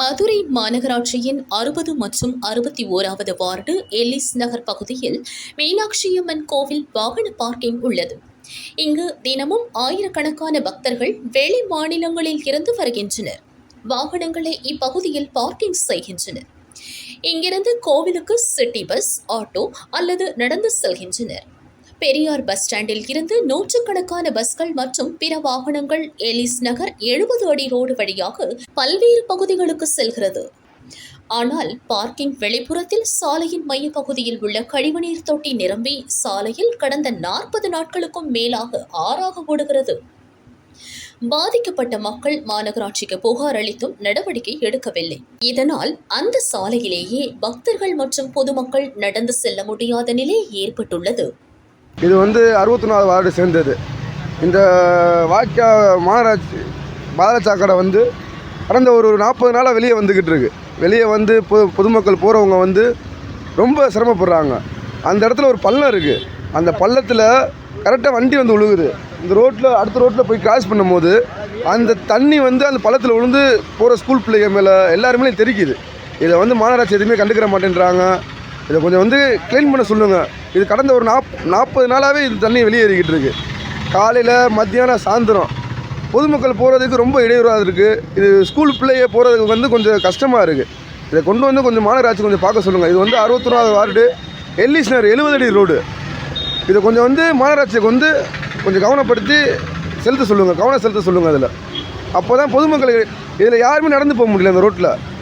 மதுரை மாநகராட்சியின் அறுபது மற்றும் அறுபத்தி ஓராவது வார்டு எல்லிஸ் நகர் பகுதியில் மீனாட்சியம்மன் கோவில் வாகன பார்க்கிங் உள்ளது. இங்கு தினமும் ஆயிரக்கணக்கான பக்தர்கள் வெளி மாநிலங்களில் இருந்து வருகின்றனர். வாகனங்களை இப்பகுதியில் பார்க்கிங் செய்கின்றனர். இங்கிருந்து கோவிலுக்கு சிட்டி பஸ் ஆட்டோ அல்லது நடந்து செல்கின்றனர். பெரியார் பஸ் ஸ்டாண்டில் இருந்து நூற்றுக்கணக்கான பஸ்கள் மற்றும் பிற வாகனங்கள் எலிஸ் நகர் எழுபது அடி ரோடு வழியாக பல்வேறு பகுதிகளுக்கு செல்கிறது. ஆனால் பார்க்கிங் வெளிப்புறத்தில் சாலையின் மையப்பகுதியில் உள்ள கழிவுநீர் தொட்டி நிரம்பி சாலையில் கடந்த நாற்பது நாட்களுக்கும் மேலாக ஆறாக ஓடுகிறது. பாதிக்கப்பட்ட மக்கள் மாநகராட்சிக்கு புகார் அளித்தும் நடவடிக்கை எடுக்கவில்லை. இதனால் அந்த சாலையிலேயே பக்தர்கள் மற்றும் பொதுமக்கள் நடந்து செல்ல முடியாத நிலை ஏற்பட்டுள்ளது. இது வந்து அறுபத்தொன்னாவது வார்டு சேர்ந்தது. இந்த வாக்கியா மாநகராட்சி பாதசாக்கடை வந்து கடந்த ஒரு நாற்பது நாளாக வெளியே வந்துக்கிட்டு இருக்கு வெளியே வந்து பொது பொதுமக்கள் போகிறவங்க வந்து ரொம்ப சிரமப்படுறாங்க. அந்த இடத்துல ஒரு பள்ளம் இருக்குது அந்த பள்ளத்தில் கரெக்டாக வண்டி வந்து விழுகுது இந்த ரோட்டில் அடுத்த ரோட்டில் போய் கிராஸ் பண்ணும்போது அந்த தண்ணி வந்து அந்த பள்ளத்தில் விழுந்து போகிற ஸ்கூல் பிள்ளைங்க மேலே எல்லாருமே தெரிக்குது. இதை வந்து மாநகராட்சி எதுவுமே கண்டுக்கிற மாட்டேன்றாங்க. இதை கொஞ்சம் வந்து க்ளீன் பண்ண சொல்லுங்கள் இது கடந்த ஒரு நாப் நாற்பது நாளாகவே இது தண்ணி வெளியேறிக்கிட்டு இருக்குது காலையில் மத்தியானம் சாயந்தரம். பொதுமக்கள் போகிறதுக்கு ரொம்ப இடையூறாக இருக்குது இது ஸ்கூல் பிள்ளைய போகிறதுக்கு வந்து கொஞ்சம் கஷ்டமாக இருக்குது இதை கொண்டு வந்து கொஞ்சம் மாநகராட்சி கொஞ்சம் பார்க்க சொல்லுங்கள் இது வந்து அறுபத்தொன்னாவது வார்டு எல்லிஸ்னர் எழுபது அடி ரோடு. இதை கொஞ்சம் வந்து மாநகராட்சிக்கு வந்து கொஞ்சம் கவனப்படுத்தி செலுத்த சொல்லுங்கள் கவனம் செலுத்த சொல்லுங்கள் அதில். அப்போ தான் பொதுமக்களுக்கு இதில் யாருமே நடந்து போக முடியல இந்த ரோட்டில்